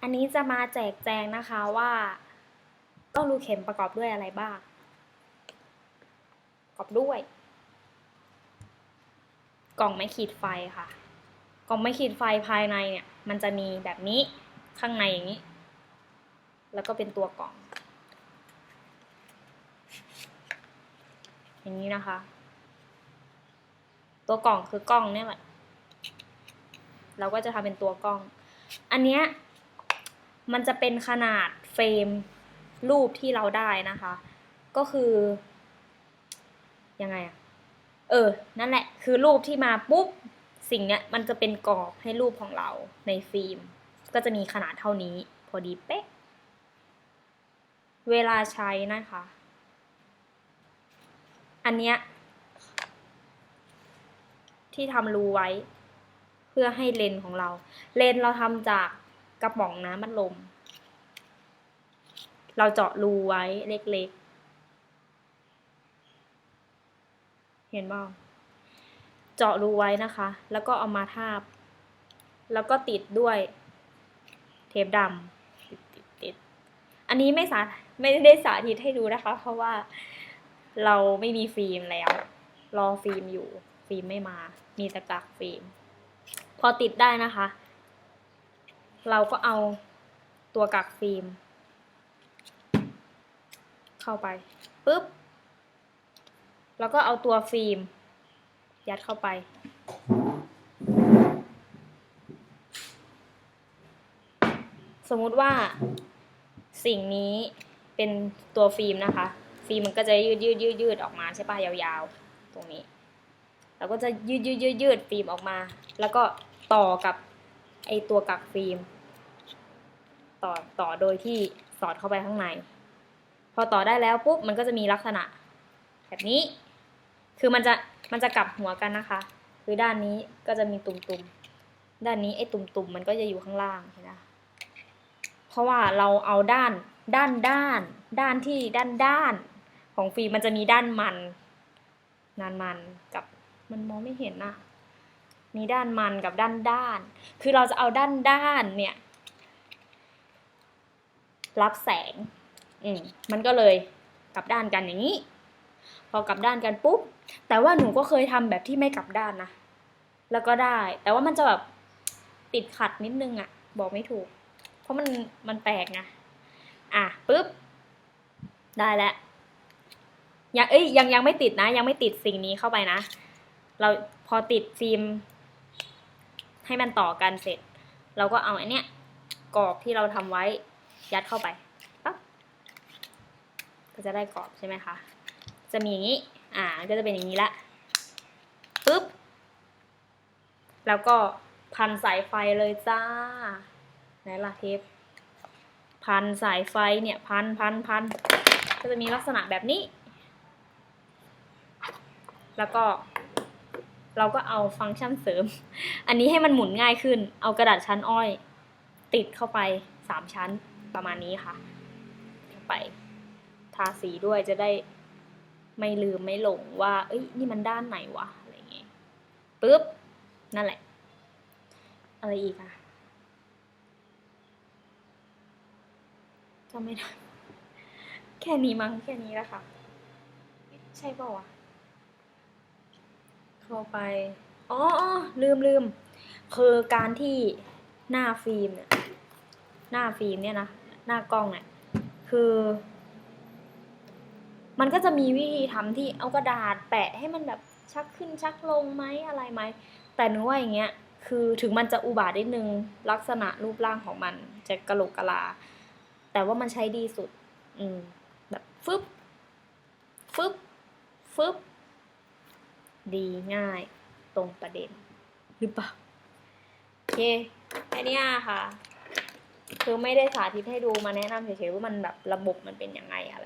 อันนี้จะมาแจกแจงนะคะว่าก็รูเข็มประกอบด้วยอะไรบ้าง ประกอบด้วย กล่องไม้ขีดไฟค่ะ กล่องไม้ขีดไฟภายในเนี่ย มันจะมีแบบนี้ข้างในอย่างนี้ แล้วก็เป็นตัวกล่อง อย่างนี้นะคะ ตัวกล่องคือกล้องเนี่ยแหละ เราก็จะทำเป็นตัวกล้อง อันเนี้ย มันจะเป็นขนาดเฟรมรูปที่เราได้นะคะ ก็คือยังไงอะเออ นั่นแหละ คือรูปที่มาปุ๊บ สิ่งเนี้ยมันจะเป็นกรอบให้รูปของเราในฟิล์ม ก็จะมีขนาดเท่านี้ พอดีเป๊ะ เวลาใช้นะคะ อันเนี้ยที่ทำรูไว้ เพื่อให้เลนส์ของเรา เลนส์เราทำจาก กระป๋องน้ำมันลม เราเจาะรูไว้เล็กๆ เห็นบ้างเจาะรูไว้นะคะ แล้วก็เอามาทาบ แล้วก็ติดด้วย เทปดำติดติดติดอันนี้ไม่สาไม่ได้สาธิตให้ดูนะคะ เพราะว่าเราไม่มีฟิล์มแล้ว รอฟิล์มอยู่ ฟิล์มไม่มา มีตะกากฟิล์ม พอติดได้นะคะ เราก็เอาตัวกักฟิล์ม เข้าไปปุ๊บ แล้วก็เอาตัวฟิล์ม ยัดเข้าไป สมมุติว่าสิ่งนี้เป็นตัวฟิล์มนะคะ ฟิล์มมันก็จะยืดยืดยืดยืดออกมาใช่ปะยาวๆ ตรงนี้ เราก็จะยืดยืดยืดยืดฟิล์มออกมา แล้วก็ต่อกับ ไอตัวกักฟิล์มต่อต่อโดยที่สอดเข้าไปข้างใน พอต่อได้แล้วปุ๊บมันก็จะมีลักษณะ แบบนี้ คือมันจะมันจะกลับหัวกันนะคะ คือด้านนี้ก็จะมีตุ่มๆ ด้านนี้ไอ้ตุ่มๆมันก็จะอยู่ข้างล่างเห็นไหมเพราะว่าเราเอาด้านด้านด้าน ด้านที่ด้านด้าน ของฟิล์มมันจะมีด้านมันนานมันกับมันมองไม่เห็นนะ มีด้านมันกับด้านด้าน คือเราจะเอาด้านด้านเนี่ย รับแสง อืมมันก็เลยกลับด้านกันอย่างนี้ พอกลับด้านกันปุ๊บ แต่ว่าหนูก็เคยทำแบบที่ไม่กลับด้านนะ แล้วก็ได้ แต่ว่ามันจะแบบติดขัดนิดนึงอะบอกไม่ถูก เพราะมันมันแปลกนะ อะปุ๊บ ได้แล้วยังเอ้ยยังยังไม่ติดนะ ยังไม่ติดสิ่งนี้เข้าไปนะ เราพอติดฟิล์ม ให้มันต่อกันเสร็จ เราก็เอาไอ้เนี้ยกรอบที่เราทำไว้ยัดเข้าไปปั๊บก็จะได้กรอบใช่ไหมคะจะมีอย่างนี้ อ่าก็จะเป็นอย่างนี้ละปึ๊บแล้วก็พันสายไฟเลยจ้าไหนล่ะเทปพันสายไฟเนี่ยพันพันพันก็จะมีลักษณะแบบนี้ แล้วก็ เราก็เอาฟังก์ชันเสริม อันนี้ให้มันหมุนง่ายขึ้น เอากระดาษชั้นอ้อย ติดเข้าไปสามชั้นประมาณนี้ค่ะไปทาสีด้วยจะได้ไม่ลืมไม่หลงว่า เอ้ยนี่มันด้านไหนวะอะไรเงี้ยปึ๊บ นั่นแหละ อะไรอีกอะจำไม่ได้ แค่นี้มั้งแค่นี้แล้วค่ะ ใช่เปล่าวะ เข้าไป อ๋อลืมลืมคือการที่หน้าฟิล์มเนี่ย หน้าฟิล์มเนี่ยนะ หน้ากล้องเนี่ย คือ มันก็จะมีวิธีทำที่เอากระดาษแปะให้มันแบบชักขึ้นชักลงไหมอะไรไหม แต่หนูว่าอย่างเงี้ย คือถึงมันจะอุบาทนิดนึงลักษณะรูปร่างของมันจะกระโหลกกะลา แต่ว่ามันใช้ดีสุด อืม แบบฟึบฟึบฟึบ ดีง่ายตรงประเด็นหรือเปล่าโอเคแค่เนี้ยค่ะ คือไม่ได้สาธิตให้ดูมาแนะนำเฉยๆว่ามันแบบระบบมันเป็นยังไงอะ